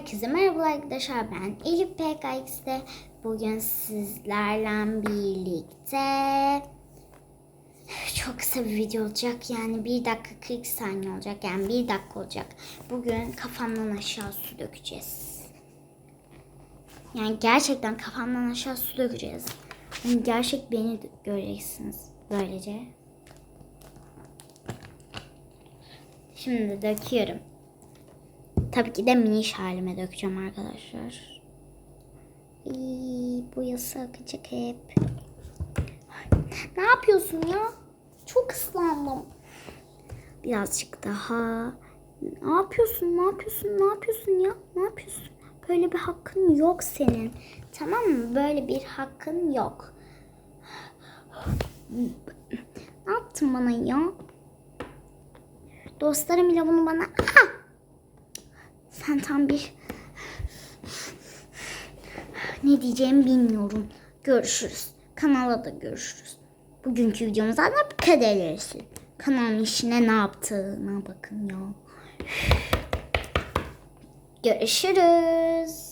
Herkese merhaba arkadaşlar. Ben Elif PKX'de. Bugün sizlerle birlikte çok kısa bir video olacak. Yani 1 dakika 40 saniye olacak. Yani 1 dakika olacak. Bugün kafamdan aşağı su dökeceğiz. Yani gerçekten kafamdan aşağı su dökeceğiz. Yani gerçek beni göreceksiniz böylece. Şimdi döküyorum. Tabii ki de miniş halime dökeceğim arkadaşlar. İyi, bu yasa akacak hep. Ne yapıyorsun ya? Çok ıslandım. Birazcık daha. Ne yapıyorsun? Ne yapıyorsun? Ne yapıyorsun ya? Ne yapıyorsun? Böyle bir hakkın yok senin. Tamam mı? Böyle bir hakkın yok. Ne yaptın bana ya? Dostlarım bile bunu bana... Aha! Sen tam bir... Ne diyeceğimi bilmiyorum. Görüşürüz. Kanala da görüşürüz. Bugünkü videomuzda da bu kadar olsun. Kanalın işine ne yaptığına bakın ya. Görüşürüz.